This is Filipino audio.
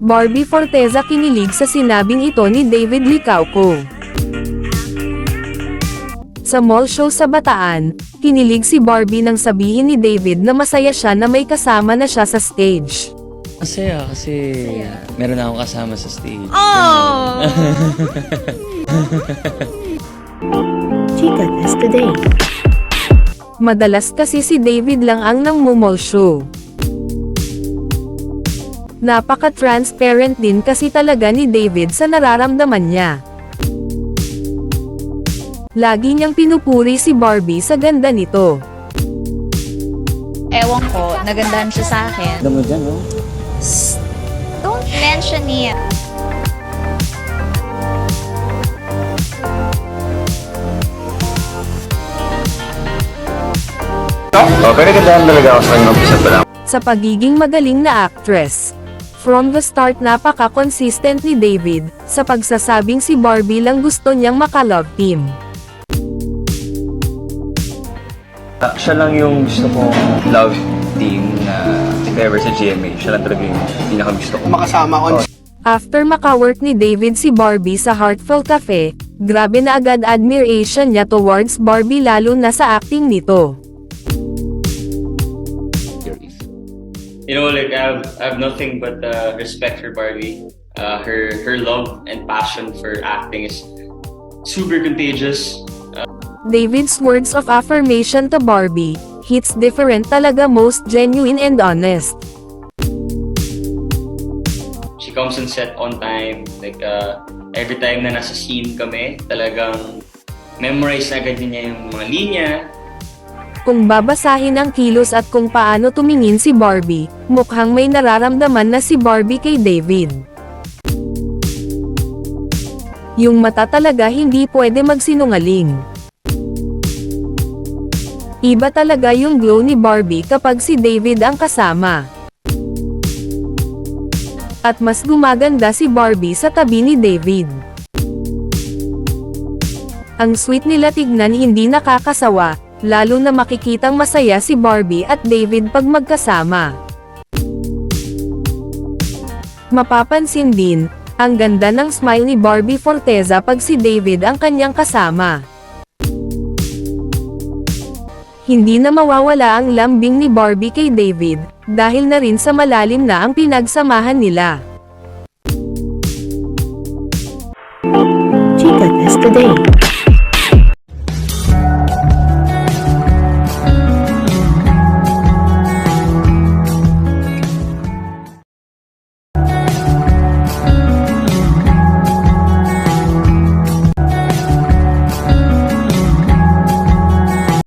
Barbie Forteza kinilig sa sinabing ito ni David Licauco. Sa mall show sa Bataan, kinilig si Barbie nang sabihin ni David na masaya siya na may kasama na siya sa stage. Masaya kasi meron na akong kasama sa stage. Chica Test Today. Madalas kasi si David lang ang nang mall show. Napaka-transparent din kasi talaga ni David sa nararamdaman niya. Lagi niyang pinupuri si Barbie sa ganda nito. Ewan ko, nagandahan siya sa akin. Alam mo dyan, no? Don't mention it. Oh, pero gandaan talaga ako sa kanyang umpisa pa lang. sa pagiging magaling na actress. From the start napaka-consistent ni David, sa pagsasabing si Barbie lang gusto niyang makalove team. Ah, siya lang yung gusto kong love team na if ever sa GMA. Siya lang talaga yung pinaka gusto ko. makasama on After makawork ni David si Barbie sa Heartfelt Cafe, grabe na agad admiration niya towards Barbie lalo na sa acting nito. You know, like I have, I have nothing but uh, respect for Barbie. Uh, her her love and passion for acting is super contagious. David's words of affirmation to Barbie, hits different talaga most genuine and honest. She comes on set on time. Like uh, every time na nasa scene kami, talagang memorize agad niya yung mga linya. Kung babasahin ang kilos at kung paano tumingin si Barbie, mukhang may nararamdaman na si Barbie kay David. Yung mata talaga hindi pwede magsinungaling. Iba talaga yung glow ni Barbie kapag si David ang kasama. At mas gumaganda si Barbie sa tabi ni David. Ang sweet nila tignan hindi nakakasawa, lalo na makikitang masaya si Barbie at David pag magkasama. Mapapansin din, ang ganda ng smile ni Barbie Forteza pag si David ang kanyang kasama. Hindi na mawawala ang lambing ni Barbie kay David, dahil na rin sa malalim na ang pinagsamahan nila. Chica Test Today.